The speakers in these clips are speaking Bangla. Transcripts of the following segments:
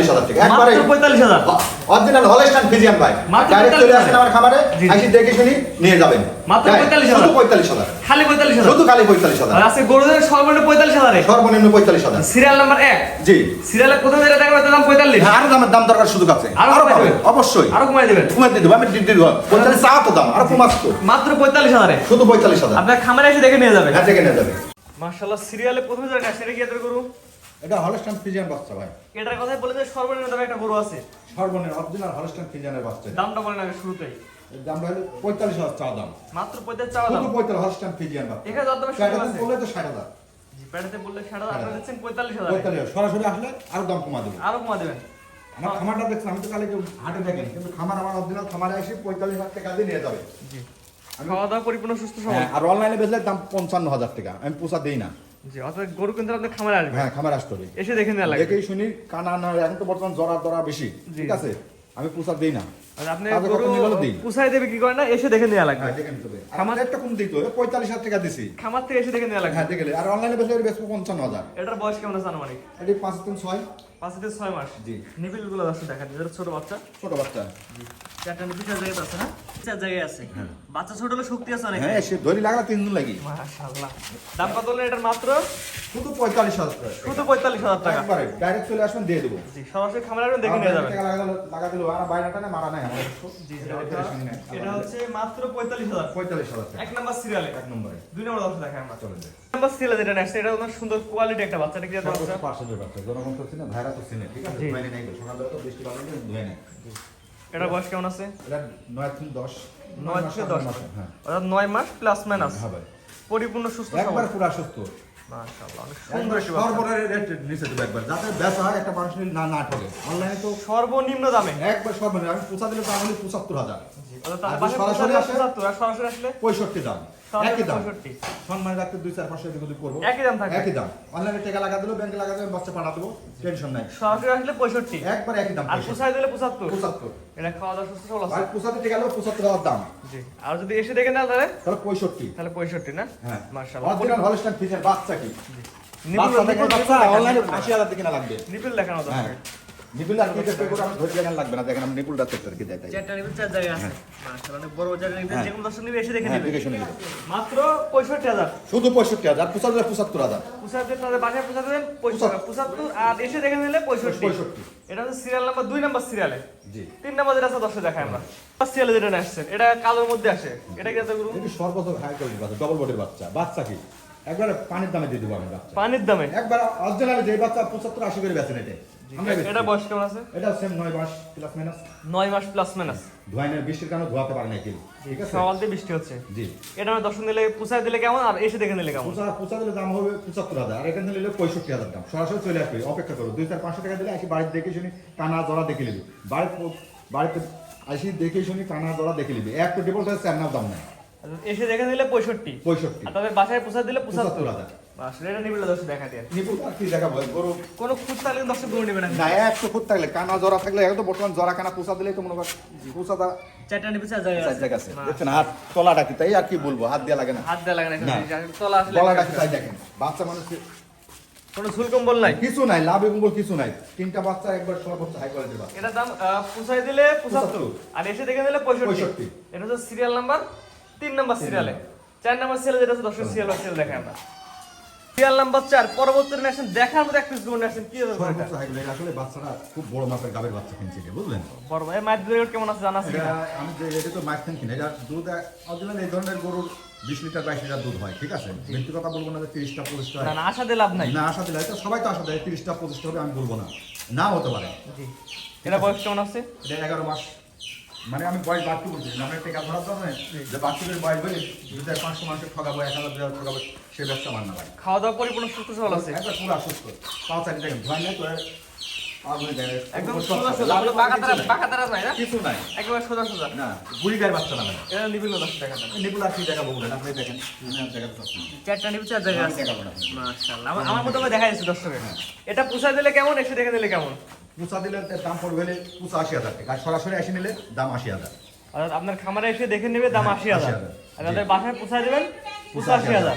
পঁয়তাল্লিশ হাজার টাকা। একবারে পঁয়তাল্লিশ হাজার? অরিজিনাল হলস্টাইন ফিজিয়ান ভাই। ডাইরেক্ট চলে আসেন আমার খামারে আসি দেখে শুনি নিয়ে যাবেন। মাত্র 45,000 শুধু পঁয়তাল্লিশ হাজার। খালি পঁয়তাল্লিশ হাজার? শুধু খালি পঁয়তাল্লিশ হাজার। আর গরুদের সর্বনিম্ন পঁয়তাল্লিশ হাজারে সর্বনিম্ন পঁয়তাল্লিশ হাজার। সিরিয়াল নাম্বার এক? জি। সিরিয়ালে প্রথম যেটা দেখাবো দাম পঁয়তাল্লিশ। হ্যাঁ, আরও দামের দাম দরকার আছে। আরও দেবেন? অবশ্যই। আরও কমাই দেবেন? কমাই দেবো আমি দিয়ে দেবো। পঁয়তাল্লিশ চা তো দাম আরও কমাস তো। মাত্র পঁয়তাল্লিশ হাজারে শুধু পঁয়তাল্লিশ হাজার। আপনার খামারে এসে দেখে নিয়ে যাবেন। হ্যাঁ নিয়ে মার্শাল্লাহ সিরিয়ালে প্রথমে গরু? এটা হলস্টাইন ফিজিয়ান বাচ্চা ভাই। এটার কথাই বলে যে সর্বনিম্ন দামে একটা গরু আছে। সর্বনিম্ন অরিজিনাল হলস্টাইন ফিজিয়ানের বাচ্চা। দামটা বলেন আগে শুরুতেই হলো পঁয়তাল্লিশ হাজার চা দাম। মাত্র পঁয়তাল্লিশ চাওয়া দাম। শুধু পঁয়তাল্লিশ হলস্টাইন ফিজিয়ান বাচ্চা। এখানে যত দামে শুরু আছে। বললে তো ষাট হাজার। বললে আপনারা দিচ্ছেন পঁয়তাল্লিশ হাজার। পঁয়তাল্লিশ। সরাসরি আসলে আরও দাম কমা দেবো। আরও কমা দেবেন। আমার খামারটা দেখছেন আমি তো কালে হাটে দেখেন কিন্তু খামার আমার অরিজিনাল খামারে এসে পঁয়তাল্লিশ হাজার টাকা দিয়ে নিয়ে যাবে। জি। খাওয়া দাওয়া পরিপূর্ণ সুস্থ সবল। হ্যাঁ, আর অনলাইনে বেচলে দাম পঞ্চান্ন হাজার টাকা। আমি পোষা দেই না। জি অর্থাৎ গরু কিন্তু আপনার খামারে আসবে হ্যাঁ খামার আসতে হবে। এসে দেখে নেওয়া লাগবে। দেখেই শুনি কানা না এখন তো বর্তমান জরা দরা বেশি। ঠিক আছে? আমি পোষা দেই না। আপনি গরু কত দিই। দেবে কি করে না এসে দেখে নেওয়া লাগবে। হ্যাঁ দেখে নিতে হবে। খামার- একটা কম দিত পঁয়তাল্লিশ হাজার টাকা দিছি। খামার থেকে এসে দেখে নেওয়া লাগবে। হ্যাঁ দেখে আর অনলাইনে পঞ্চান্ন হাজার। এটার বয়স কেমন আছে আনুমানিক? এটি পাঁচ তিন ছয়। পাঁচ থেকে ছয় মাস। জি। নিবিলগুলো দেখেন ছোট বাচ্চা। ছোট বাচ্চা। চারটা নিবিল চার আছে না? জায়গায় আছে। বাচ্চা ছোট হলে শক্তি আছে অনেক। হ্যাঁ সে ধরি লাগলা তিন দিন লাগি। মাশাআল্লাহ। দাম কত হলো এটার মাত্র? শুধু পঁয়তাল্লিশ হাজার টাকা। শুধু পঁয়তাল্লিশ হাজার টাকা। একবারে ডাইরেক্ট চলে আসবেন দিয়ে দেবো। জি সরাসরি খামারে আসবেন দেখে নিয়ে যাবেন। টাকা লাগালো লাগা দিল আর বাইরেটা না মারা নাই আমার। জি জি এটা এটা- operation নাই। এটা হচ্ছে মাত্র পঁয়তাল্লিশ হাজার। পঁয়তাল্লিশ হাজার টাকা। এক নাম্বার সিরিয়ালে। এক নম্বরে। দুই নম্বর দর্শক দেখেন আমরা। চলে যায় নাম্বার সিরিয়ালে যেটা নেক্সট এটা অনেক সুন্দর কোয়ালিটি একটা বাচ্চা বাচ্চা? পার্সেন্টের বাচ্চা। জনগণ তো চিনে ভাইরা তো চিনে ঠিক আছে? সকালবেলা তো বৃষ্টি ধুয়ে এটার বয়স কেমন আছে? এটা নয় থেকে দশ। নয় থেকে দশ মাসে, হ্যাঁ। অর্থাৎ নয় মাস প্লাস মাইনাস হ্যাঁ পরিপূর্ণ সুস্থ একবার পুরো সুস্থ। সর্বনিম্ন দামে। একবার সর্বনিম্ন। আমি পোষা দিলে তো আমি পঁচাত্তর হাজার। অর্থাৎ তার আর বাসায় সরাসরি পৌঁছালে আসে? 75, আর সরাসরি আসলে? পঁয়ষট্টি দাম। একই দাম। সম্মান রাখতে দুই চার পাঁচশো এদিক করব। একই দাম থাকবে। একই দাম। অনলাইনে টাকা লাগা দিলো ব্যাংকে লাগা দেবো বাচ্চা পাঠা দেবো টেনশন নাই। সরাসরি আসলে পঁয়ষট্টি। একবার একই দাম আর পুষাই দিলে পঁচাত্তর। পঁচাত্তর। এটা খাওয়া দাওয়া সুস্থ সবল আর পোষাতে টাকা হলো পঁচাত্তর হাজার দাম। জি। আর যদি এসে দেখে না তাহলে? তাহলে পঁয়ষট্টি। তাহলে পঁয়ষট্টি না? হ্যাঁ। মাশাআল্লাহ। অরিজিনাল হলস্টাইন ফিজের বাচ্চা কি? নিপুল বাচ্চা থেকে বাচ্চা অনলাইনে আশি হাজার থেকে না লাগবে। নিপুল দেখানো হ্যাঁ। দরকার। নিপুল আর কি দেখবে করে আমি ধরে দেখান লাগবে না। দেখেন আমি নিপুলটা চেক কি দেয় চারটা নিপুল চার জায়গায় আছে। মাশাআল্লাহ অনেক বড় জায়গা নিপুল। যে কোনো দর্শক নিবে এসে দেখে নেবে। দেখে শুনে নিবে। মাত্র পঁয়ষট্টি হাজার। শুধু পঁয়ষট্টি হাজার পঁচাত্তর পঁচাত্তর হাজার। বাসায় পুষাতে দেন পঁচাত্তর। পঁচাত্তর আর এসে দেখে নিলে পঁয়ষট্টি। পঁয়ষট্টি। এটা হচ্ছে সিরিয়াল নাম্বার দুই নাম্বার সিরিয়ালে জি। তিন নাম্বার যেটা আছে দশে দেখায় আমরা। সিরিয়ালে যেটা এটা কালোর মধ্যে আসে। এটা কি আছে গুরু? এটি সর্বোচ্চ হাই কোয়ালিটির বাচ্চা ডবল বডির বাচ্চা। বাচ্চা কি? একবারে পানির দামে দিয়ে দেবো আমি বাচ্চা। পানির দামে? একবার অরিজিনাল যে বাচ্চা পঁচাত্তর আশি করে বেচেন এটা। আমরা বেচি। এটা বয়স কেমন আছে? এটা সেম নয় মাস প্লাস মাইনাস নয় মাস প্লাস মাইনাস ধোয়াইনের বৃষ্টির কারণে ধোয়াতে পারে না কেউ। ঠিক আছে? সকাল দিয়ে বৃষ্টি হচ্ছে। জি। এটা আমরা দর্শন দিলে পুষায় দিলে কেমন আর এসে দেখে নিলে কেমন? পূজা পূজা দিলে দাম হবে পঁচাত্তর হাজার আর এখানে নিলে পঁয়ষট্টি হাজার দাম। সরাসরি চলে আসবে অপেক্ষা করো। দুই চার পাঁচশো টাকা দিলে আসি বাড়িতে দেখে শুনি কানা জড়া দেখে নিবি। বাড়িতে বাড়িতে আসি দেখে শুনি কানা জড়া দেখে নিবি। এক কোটি বলতে চার নাম দাম নাই। এসে দেখে নিলে পঁয়ষট্টি। পঁয়ষট্টি। আর তাদের বাসায় পুষায় দিলে পঁচাত্তর। পঁচাত্তর হাজার। আসলে এটা নিবিলে দর্শক দেখা দিয়ে নিপুল আর কি দেখাবো? গরু কোনো খুঁজ থাকলে দর্শক গরু নেবে না। না একশো ফুট থাকলে কানা জড়া থাকলে এখন তো বর্তমান জড়া কানা পোষা দিলেই তো মনে কর পোষাটা চারটা নিবি চার জায়গায় চার জায়গা আছে। দেখছেন হাত তলাটা কি? তাই আর কি বলব? হাত দেওয়া লাগে না। হাত দেওয়া লাগে না না। তলা আসলে গলাটা কি তাই দেখেন। বাচ্চা মানুষ কোনো ঝুল কম্বল নাই? কিছু নাই লাভ এবং কিছু নাই। তিনটা বাচ্চা একবার সর্বোচ্চ হাই কোয়ালিটির বাচ্চা। এটার দাম পুষাই দিলে আর এসে দেখে পঁয়ষট্টি। 65 এটা হচ্ছে সিরিয়াল নাম্বার তিন নাম্বার। সিরিয়ালে চার নাম্বার সিরিয়ালে যেটা হচ্ছে সিরিয়াল সিরিয়াল দেখে আমরা। সিরিয়াল নাম্বার চার পরবর্তী নেশন দেখার মতো একটা জীবন নেশন কি হবে এটা সর্বোচ্চ হাই কোয়ালিটি আসলে বাচ্চারা খুব বড় মাপের গাবের বাচ্চা কিনছে বুঝলেন? বড় ভাই মায়ের রেট কেমন আছে জানা আছে আমি যে এটা তো মাইক কিনে এটা দুধ অরিজিনাল এই ধরনের গরুর বিশ লিটার বাইশ লিটার দুধ হয় ঠিক আছে? ব্যক্তি কথা বলব না যে না না আশা দিয়ে লাভ নাই। না আশা দিলে এটা সবাই তো আশা দেয় তিরিশটা পঁচিশটা হবে আমি বলব না। না হতে পারে। এটা বয়স কেমন আছে? এটা মাস। মানে আমি বয়স বাড়তে বলছি আমরা কাজ ধরার জন্য যে বাচ্চাদের বয়স বলে দু হাজার পাঁচশো মানুষের ঠকাবো এক হাজার দুই হাজার ঠকাবো সে ব্যবসা মান্না না ভাই। খাওয়া দাওয়া পরিপূর্ণ সুস্থ সবল আছে। একটা পুরো সুস্থ। পাঁচ চারি দেখেন ভয় নেই তো। একদম সোজা সোজা। লাভের তারা নাই। তারা নাই না? কিছু নাই। একেবারে সোজা সোজা। না বুড়ি গায়ের বাচ্চা না এটা নিবিল দেখা আর কি আপনি দেখেন। চারটা চার আছে। মাশাআল্লাহ। আমার মতো দেখা যাচ্ছে দর্শকের এটা পুষাই দিলে কেমন এসে দেখে দিলে কেমন? পুষা দিলে দাম পড়বে পুষা আশি হাজার টাকা। সরাসরি আসি নিলে দাম আশি হাজার। আপনার খামারে এসে দেখে নেবে দাম হ্যাঁ, আশি হাজার। আর বাসায় পুষাই দেবেন পুষা আশি হাজার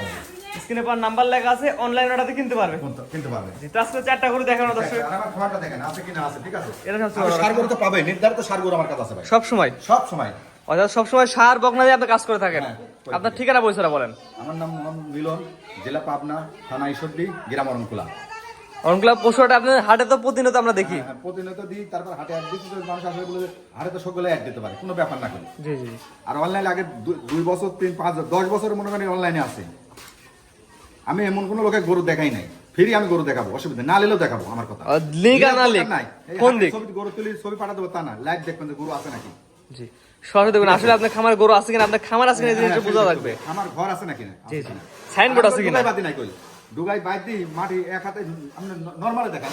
স্ক্রিনে পর নাম্বার লেখা আছে অনলাইন অর্ডারতে কিনতে পারবে। কিনতে- পারবে। তো আজকে চারটা করে দেখানো দর্শক। আর আমার খাবারটা দেখেন আছে কিনা আছে ঠিক আছে। এটা সবচেয়ে আর সার গরু তো পাবে নির্ধারিত সার গরু আমার কাছে আছে ভাই। সব সময় সব সময়। অর্থাৎ সবসময় সার বকনা দিয়ে আপনি কাজ করে থাকেন। হ্যাঁ, আপনার ঠিকানা পয়সাটা বলেন। আমার নাম মোহাম্মদ মিলন জেলা পাবনা থানা ঈশ্বরদী গ্রাম অরণকুলা। অনগুলা পশুটা আপনার হাটে তো প্রতিনিয়ত আমরা দেখি। হ্যাঁ, প্রতিনিয়ত দিই তারপর হাটে অ্যাড দিচ্ছি মানুষ আসলে বলে হাটে তো সকলে অ্যাড দিতে পারে কোনো ব্যাপার না করে জি জি আর অনলাইনে আগে দুই বছর তিন পাঁচ দশ বছর মনে করেন অনলাইনে আছে। আমি এমন কোনো লোকে গরু দেখাই নাই। ফিরি আমি গরু দেখাবো অসুবিধা না লেলেও দেখাবো আমার কথা। লিগা না লিগ নাই। কোন দিক? ছবি গরু তুলি ছবি পাঠা দেবো তা না। লাইভ দেখবেন যে গরু আছে নাকি? জি। সরাসরি দেখুন আসলে আপনার খামার গরু আছে কিনা আপনার খামার আছে কিনা জিনিসটা বোঝা লাগবে। আমার ঘর আছে নাকি? না জি, জি। সাইনবোর্ড আছে কিনা? বাদি নাই কই? ডুগাই বাদ দি মাটি এক হাতে আপনি নরমালে দেখান।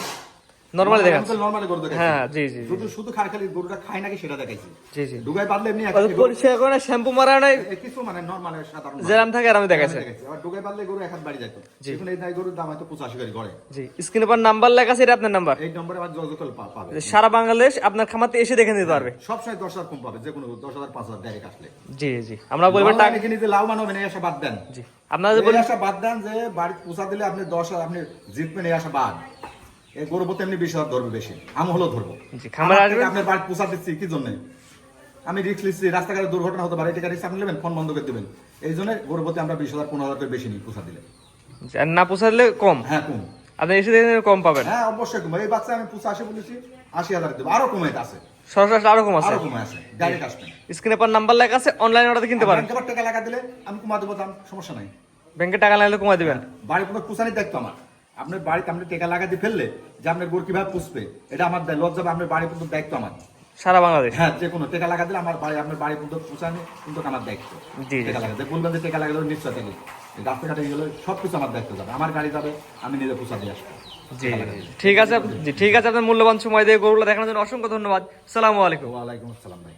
নরমালি দেখান নরমালি গরু হ্যাঁ, জি, জি। শুধু শুধু খালি খালি গরুটা খায় নাকি সেটা দেখাইছি। জি জি। ডুগাই বাদলে এমনি পরিষ্কার করে শ্যাম্পু মারা নাই। কিছু মানে নরমাল সাধারণ যেরাম থাকে আর আমি দেখাচ্ছি দেখাইছি। আবার ডুগাই বাদলে গরু এক হাত বাড়ি এখন এই গরুর দাম হয়তো পঁচাশি করে ঘরে জি স্ক্রিনে পর নাম্বার লেখা আছে এটা আপনার নাম্বার? এই নম্বরে আবার যোগাযোগ করলে পাবে। সারা বাংলাদেশ আপনার খামাতে এসে দেখে নিতে পারবে। সবসময় দশ হাজার কম পাবে যে কোনো দশ হাজার পাঁচ হাজার ডাইরেক্ট আসলে। জি জি আমরা বলব টাকা অনলাইনে কিনে যে লাভবান হবেন আশা বাদ দেন। জি আপনারা যে এই বলেন আশা বাদ দেন যে বাড়ি পোষা দিলে আপনি দশ হাজার আপনি জিতবেন এই আশা বাদ। গরু প্রতি এমনি বিশ ধরবে বেশি। আমি হলেও ধরবো আসবে- আপনার বাড়ি পোষা দিচ্ছি কি জন্য? আমি রিক্স নিচ্ছি রাস্তাঘাটে দুর্ঘটনা হতে পারে এটা রিক্স আপনি নেবেন ফোন বন্ধ করে দেবেন। এই জন্য গরু আমরা বিশ হাজার পনেরো হাজার করে বেশি নিই পোষা দিলে। না পোষালে কম? হ্যাঁ কম। আপনি এসে দেখে কম পাবেন? হ্যাঁ অবশ্যই কম। এই বাচ্চা আমি পোষা আসে বলেছি আশি হাজার দেবো। আরও কমে আছে। সরাসরি আরও কম আছে? আরও কমে আছে ডাইরেক্ট আসবেন স্ক্রিনে পর নাম্বার লেখা আছে অনলাইন অর্ডার কিনতে পারেন। ব্যাংকে টাকা লাগা দিলে আমি কমা দেবো দাম সমস্যা নাই। ব্যাংকে টাকা লাগলে কমাই দিবেন? বাড়ি কোনো পুষানি দায়িত্ব আমার। আপনার বাড়িতে আপনি টেকা লাগাতে ফেললে যে আপনার গরু কীভাবে পুষবে এটা আমার দায়- লজ্জা আপনার বাড়ি পর্যন্ত দায়িত্ব আমার। সারা বাংলাদেশ? হ্যাঁ যে কোনো টেকা লাগা দিলে আমার বাড়ি আপনার বাড়ি পর্যন্ত পুষানি কিন্তু আমার দায়িত্ব। টেকা লাগাতে। বলবেন যে টেকা লাগালে নিশ্চয় থেকে রাস্তাঘাটে গেলে সব কিছু আমার দায়িত্ব যাবে। আমার গাড়ি যাবে আমি নিজে দিয়ে আসব। জি। ঠিক আছে ঠিক আছে। আপনার মূল্যবান সময় দিয়ে গরুগুলো দেখানোর জন্য অসংখ্য ধন্যবাদ। সালামু আলাইকুম। ওয়ালাইকুম আসসালাম ভাই।